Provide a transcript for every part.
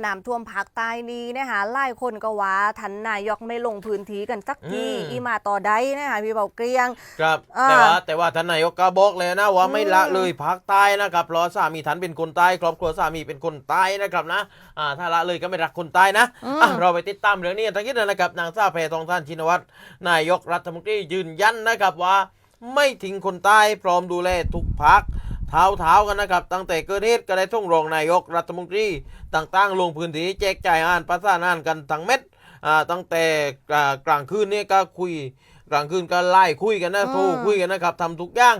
น้ำท่วมภาคใต้นี้นะคะหลายคนก็ว่าทันนายกไม่ลงพื้นที่กันสักทีอืม อีมาต่อได้นะคะพี่เบาเกรียง ครับ อ่าแต่ว่าแต่ว่าท่านนายกก็บอกเลยนะว่าอืมไม่ละเลยภาคใต้นะครับเพราะสามีท่านเป็นคนใต้ครอบครัวสามีเป็นคนใต้นะครับนะอ่าถ้าละเลยก็ไม่รักคนใต้นะอืม อะเราไปติดตามเรื่องนี้กันทั้งนี้เลยนะครับนางสาวแพทองทานชินวัตรนายกรัฐมนตรียืนยันนะครับว่า ไม่ทิ้งคนใต้พร้อมดูแลทุกพัก เท้าเท้าๆกันนะครับ ตั้งแต่เกิดเหตุก็ได้ส่งรองนายกรัฐมนตรีต่างๆ ลงพื้นที่แจกจ่ายอาหารประสานงานกันทั้งเม็ดอ่าตั้งแต่อ่ากลางคืนนี่ก็คุยกลางคืนก็ไล่คุยกันนะอืมโทรคุยกันนะครับทำทุกอย่าง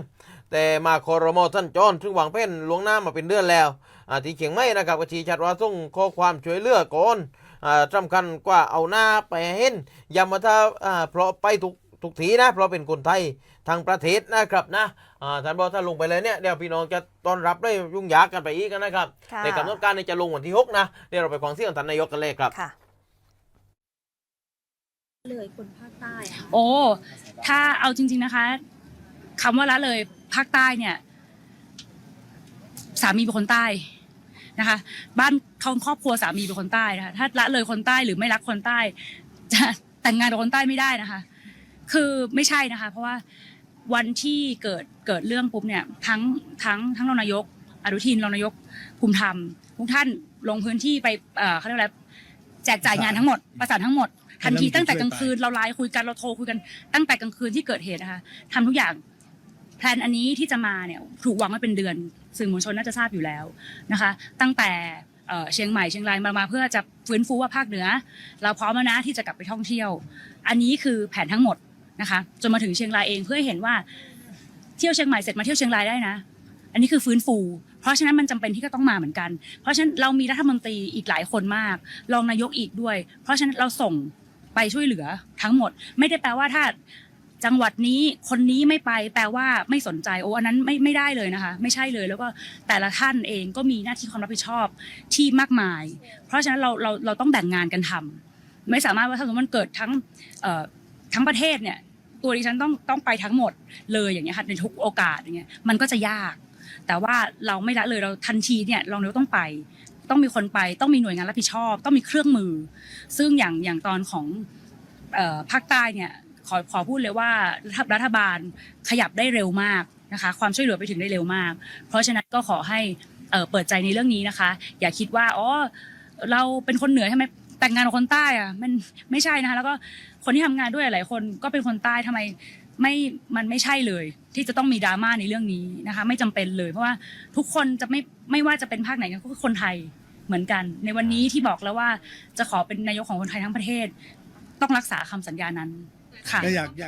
แต่มาคอรมอท่านจอนซึ่งวางแผนล่วงหน้ามาเป็นเดือนแล้วอ่าที่เขียงไม่นะครับก็ชี้ชัดว่าส่งข้อความช่วยเหลือก่อนอ่าสำคัญกว่าเอาหน้าไปให้เห็นย้ำว่าถ้าอ่าเพราะไปทุก ทุกทีนะ เพราะเป็นคนไทยทางประเทศนะครับนะอ่าท่านบอกถ้าลงไปเลยเนี่ยเดี๋ยวพี่น้องจะต้อนรับได้ยุ่งยากกันไปอีกนะครับค่ะในกำหนดการในจะลงวันที่ 6 นะ เดี๋ยวเราไปฟังเสียงท่านนายกกันเลยครับค่ะเลยคนภาคใต้อะโอ้ถ้าเอาจริง ๆนะคะคำว่าละเลยภาคใต้เนี่ย สามีเป็นคนใต้นะคะ บ้านเขาครอบครัวสามีเป็นคนใต้นะคะถ้าละเลยคนใต้หรือไม่รักคนใต้ จะแต่งงานกับคนใต้ไม่ได้นะคะ คือไม่ใช่นะคะ เพราะว่าวันที่เกิดเกิดเรื่องปุ๊บเนี่ยทั้งทั้งทั้งรองนายก อนุทินรองนายกภูมิธรรมทุกท่านลงพื้นที่ไปเอ่อเขาเรียกอะไรแจกจ่ายงานทั้งหมดประสานทั้งหมดทันทีตั้งแต่กลางคืนเราไลน์คุยกันเราโทรคุยกันตั้งแต่กลางคืนที่เกิดเหตุนะคะทำทุกอย่างแพลนอันนี้ที่จะมาเนี่ยถูกวางไว้เป็นเดือนสื่อมวลชนน่าจะทราบอยู่แล้วนะคะ ตั้งแต่เอ่อเชียงใหม่เชียงรายมามาเพื่อจะฟื้นฟูว่าภาคเหนือ เราพร้อมแล้วนะที่จะกลับไปท่องเที่ยว อันนี้คือแผนทั้งหมด นะคะจนมาถึงเชียงรายเองเพื่อให้เห็นว่าเที่ยวเชียงใหม่เสร็จมาเที่ยวเชียงรายได้นะ อันนี้คือฟื้นฟู เพราะฉะนั้นมันจำเป็นที่ก็ต้องมาเหมือนกัน เพราะฉะนั้นเรามีรัฐมนตรีอีกหลายคนมาก รองนายกอีกด้วย เพราะฉะนั้นเราส่งไปช่วยเหลือทั้งหมด ไม่ได้แปลว่าถ้าจังหวัดนี้คนนี้ไม่ไปแปลว่าไม่สนใจโอ้อันนั้นไม่ไม่ได้เลยนะคะ ไม่ใช่เลยแล้วก็แต่ละท่านเองก็มีหน้าที่ความรับผิดชอบที่มากมาย เพราะฉะนั้นเราเราเราต้องแบ่งงานกันทำไม่สามารถว่าถ้าสมมติมันเกิดทั้งทั้งประเทศเนี่ย ตัวดิฉันต้องต้องไปทั้งหมดเลยอย่างเงี้ยค่ะในทุกโอกาสอย่างเงี้ยมันก็จะยาก แต่ว่าเราไม่ละเลยเราทันทีเนี่ยเราเราต้องไป ต้องมีคนไปต้องมีหน่วยงานรับผิดชอบ ต้องมีเครื่องมือ ซึ่งอย่างอย่างตอนของภาคใต้เนี่ยขอขอพูดเลยว่ารัฐบาลขยับได้เร็วมากนะคะความช่วยเหลือไปถึงได้เร็วมาก เพราะฉะนั้นก็ขอให้เอ่อเปิดใจในเรื่องนี้นะคะ อย่าคิดว่าอ๋อเราเป็นคนเหนือใช่ไหม แต่งงานกับคนใต้อะมันไม่ใช่นะคะ แล้วก็คนที่ทำงานด้วยหลายคนก็เป็นคนใต้ทำไมไม่มันไม่ใช่เลย ที่จะต้องมีดราม่าในเรื่องนี้นะคะ ไม่จำเป็นเลย เพราะว่าทุกคนจะไม่ไม่ว่าจะเป็นภาคไหนก็คือคนไทยเหมือนกัน ในวันนี้ที่บอกแล้วว่าจะขอเป็นนายกของคนไทยทั้งประเทศ ต้องรักษาคำสัญญานั้นค่ะก็อยากอยาก